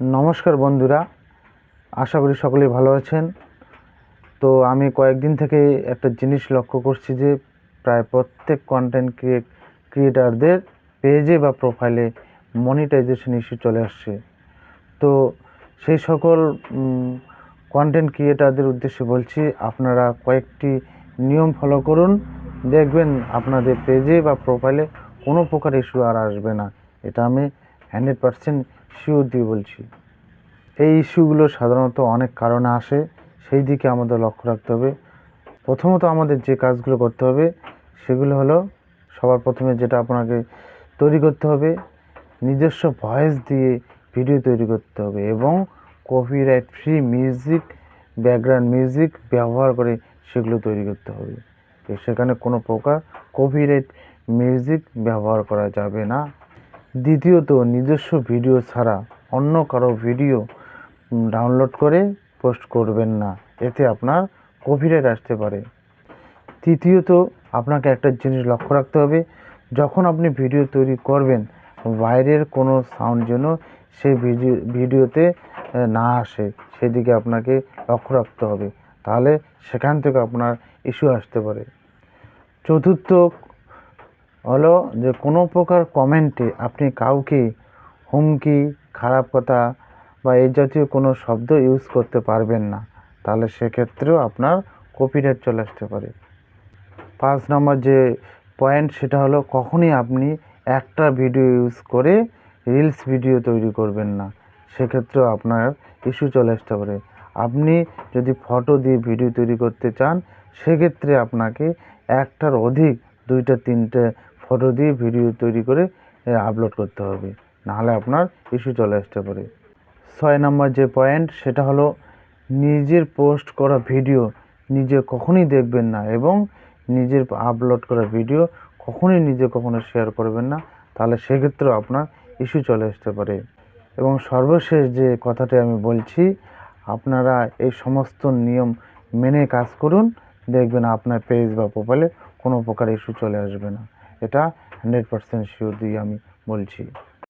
নমস্কার বন্ধুরা, আশা করি সকলেই ভালো আছেন। তো আমি কয়েকদিন থেকে একটা জিনিস লক্ষ্য করছি যে, প্রায় প্রত্যেক কন্টেন্ট ক্রিয়েটারদের পেজে বা প্রোফাইলে মনিটাইজেশন ইস্যু চলে আসছে। তো সেই সকল কন্টেন্ট ক্রিয়েটারদের উদ্দেশ্যে বলছি, আপনারা কয়েকটি নিয়ম ফলো করুন। দেখবেন আপনাদের পেজে বা প্রোফাইলে কোনো প্রকার ইস্যু আর আসবে না। এটা আমি হান্ড্রেড পারসেন্ট শিওর দিয়ে বলছি। এই ইস্যুগুলো সাধারণত অনেক কারণে আসে, সেই দিকে আমাদের লক্ষ্য রাখতে হবে। প্রথমত আমাদের যে কাজগুলো করতে হবে, সেগুলো হলো সবার প্রথমে যেটা আপনাকে তৈরি করতে হবে, নিজস্ব ভয়েস দিয়ে ভিডিও তৈরি করতে হবে এবং copyright free music background music ব্যবহার করে সেগুলো তৈরি করতে হবে। তো সেখানে কোনো প্রকার কপিরাইট মিউজিক ব্যবহার করা যাবে না। দ্বিতীয়ত, নিজস্ব ভিডিও ছাড়া অন্য কারও ভিডিও ডাউনলোড করে পোস্ট করবেন না। এতে আপনার কপিরাইট আসতে পারে। তৃতীয়ত, আপনাকে একটা জিনিস লক্ষ্য রাখতে হবে। যখন আপনি ভিডিও তৈরি করবেন, বাইরের কোনো সাউন্ড যেন সেই ভিডিও ভিডিওতে না আসে, সেদিকে আপনাকে লক্ষ্য রাখতে হবে। তাহলে সেখান থেকে আপনার ইস্যু আসতে পারে। চতুর্থ হলো যে কোনো প্রকার কমেন্টে আপনি কাউকে হুমকি, খারাপ কথা বা এই জাতীয় কোনো শব্দ ইউজ করতে পারবেন না। তাহলে সেক্ষেত্রেও আপনার কপিরাইট চলে আসতে পারে। পাঁচ নম্বর যে পয়েন্ট সেটা হলো কখনই আপনি একটা ভিডিও ইউজ করে রিলস ভিডিও তৈরি করবেন না। সেক্ষেত্রেও আপনার ইস্যু চলে আসতে পারে। আপনি যদি ফটো দিয়ে ভিডিও তৈরি করতে চান, সেক্ষেত্রে আপনাকে একটার অধিক দুইটা, তিনটে ফটো দিয়ে ভিডিও তৈরি করে আপলোড করতে হবে। নাহলে আপনার ইস্যু চলে আসতে পারে। ছয় নম্বর যে পয়েন্ট সেটা হলো নিজের পোস্ট করা ভিডিও নিজে কখনই দেখবেন না এবং নিজের আপলোড করা ভিডিও কখনই নিজে কখনো শেয়ার করবেন না। তাহলে সেক্ষেত্রেও আপনার ইস্যু চলে আসতে পারে। এবং সর্বশেষ যে কথাটি আমি বলছি, আপনারা এই সমস্ত নিয়ম মেনে কাজ করুন। দেখবেন আপনার পেজ বা প্রোফাইলে কোনো প্রকার ইস্যু চলে আসবে না। এটা হান্ড্রেড পার্সেন্ট শিওর দিয়ে আমি বলছি।